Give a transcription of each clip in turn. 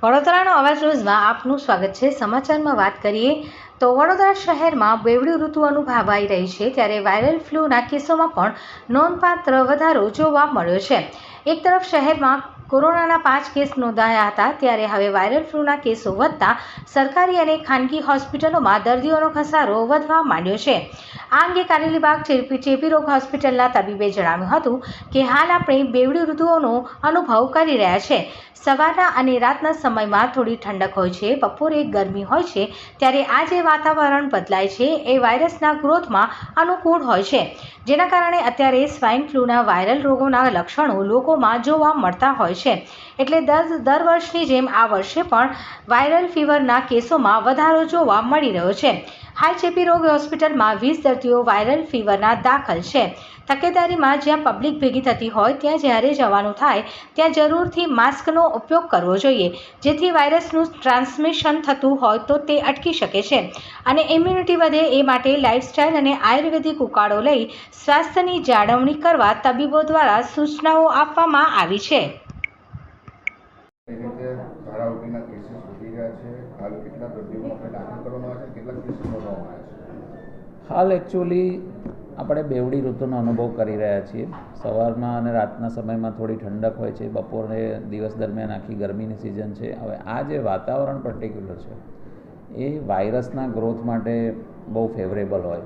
વડોદરાનો અવાજ ન્યૂઝમાં આપનું સ્વાગત છે. સમાચારમાં વાત કરીએ તો વડોદરા શહેરમાં બેવડી ઋતુ અનુભવાઈ રહી છે ત્યારે વાયરલ ફ્લૂના કેસોમાં પણ નોંધપાત્ર વધારો જોવા મળ્યો છે. એક તરફ શહેરમાં કોરોનાના પાંચ કેસ નોંધાયા હતા ત્યારે હવે વાયરલ ફ્લૂના કેસો વધતા સરકારી અને ખાનગી હોસ્પિટલોમાં દર્દીઓનો ખસારો વધવા માંડ્યો છે. આ અંગે કારેલીબાગ ચેપી ચેપી રોગ હોસ્પિટલના તબીબે જણાવ્યું હતું કે હાલ આપણે બેવડી ઋતુઓનો અનુભવ કરી રહ્યા છે. સવારના અને રાતના સમયમાં થોડી ઠંડક હોય છે, બપોરે ગરમી હોય છે, ત્યારે આ જે વાતાવરણ બદલાય છે, એ વાયરસના ગ્રોથમાં અનુકૂળ હોય છે. જેના કારણે અત્યારે સ્વાઇન ફ્લૂના વાયરલ રોગોના લક્ષણો લોકોમાં જોવા મળતા હોય છે. એટલે દર દર વર્ષની જેમ આ વર્ષે પણ વાયરલ ફીવરના કેસોમાં વધારો જોવા મળી રહ્યો છે. હાલ ચેપી રોગ હોસ્પિટલમાં વીસ દર્દીઓ વાયરલ ફીવરના દાખલ છે. તકેદારીમાં જ્યાં પબ્લિક ભેગી થતી હોય, ત્યાં જ્યારે જવાનું થાય, ત્યાં જરૂરથી માસ્કનો ઉપયોગ કરવો જોઈએ. જેથી વાયરસનું ટ્રાન્સમિશન થતું હોય તો તે અટકી શકે છે. અને ઇમ્યુનિટી વધે એ માટે લાઇફસ્ટાઇલ અને આયુર્વેદિક ઉકાળો લઈ સ્વાસ્થ્યની જાળવણી કરવા તબીબો દ્વારા સૂચનાઓ આપવામાં આવી છે. ધારાઉટીના કેસીસ વધી રહ્યા છે. હાલ કેટલા દર્દીઓને આપણે દાખલ કરવામાં છે? કેટલા કેસ નોંધવામાં છે? હાલ એકચ્યુઅલી આપણે બેવડી ઋતુનો અનુભવ કરી રહ્યા છીએ. સવારમાં અને રાતના સમયમાં થોડી ઠંડક હોય છે. બપોરે દિવસ દરમિયાન આખી ગરમીની સિઝન છે. હવે આ જે વાતાવરણ પર્ટિક્યુલર છે, એ વાયરસના ગ્રોથ માટે બહુ ફેવરેબલ હોય.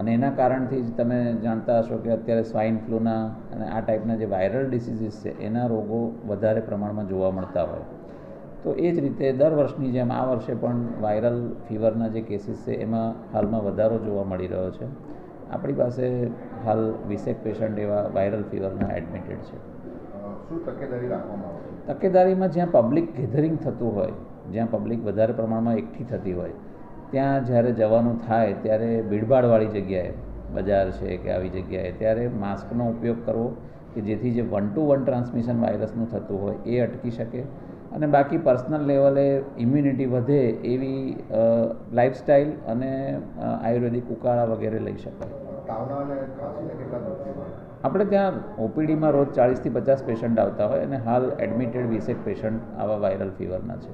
અને એના કારણથી જ તમે જાણતા હશો કે અત્યારે સ્વાઇન ફ્લૂના અને આ ટાઈપના જે વાયરલ ડિસીઝીસ છે, એના રોગો વધારે પ્રમાણમાં જોવા મળતા હોય. તો એ જ રીતે દર વર્ષની જેમ આ વર્ષે પણ વાયરલ ફીવરના જે કેસીસ છે એમાં હાલમાં વધારો જોવા મળી રહ્યો છે. આપણી પાસે હાલ વીસેક પેશન્ટ એવા વાયરલ ફીવરના એડમિટેડ છે. શું તકેદારી તકેદારીમાં જ્યાં પબ્લિક ગેધરિંગ થતું હોય જ્યાં પબ્લિક વધારે પ્રમાણમાં એકઠી થતી હોય ત્યાં જ્યારે જવાનું થાય ત્યારે ભીડભાડવાળી જગ્યાએ બજાર છે કે આવી જગ્યાએ ત્યારે માસ્કનો ઉપયોગ કરવો કે જેથી જે વન ટુ વન ટ્રાન્સમિશન વાયરસનું થતું હોય એ અટકી શકે. અને બાકી પર્સનલ લેવલે ઇમ્યુનિટી વધે એવી લાઇફસ્ટાઇલ અને આયુર્વેદિક ઉકાળા વગેરે લઈ શકાય. આપણે ત્યાં ઓપીડીમાં રોજ ચાળીસથી પચાસ પેશન્ટ આવતા હોય અને હાલ એડમિટેડ વીસેક પેશન્ટ આવા વાયરલ ફીવરના છે.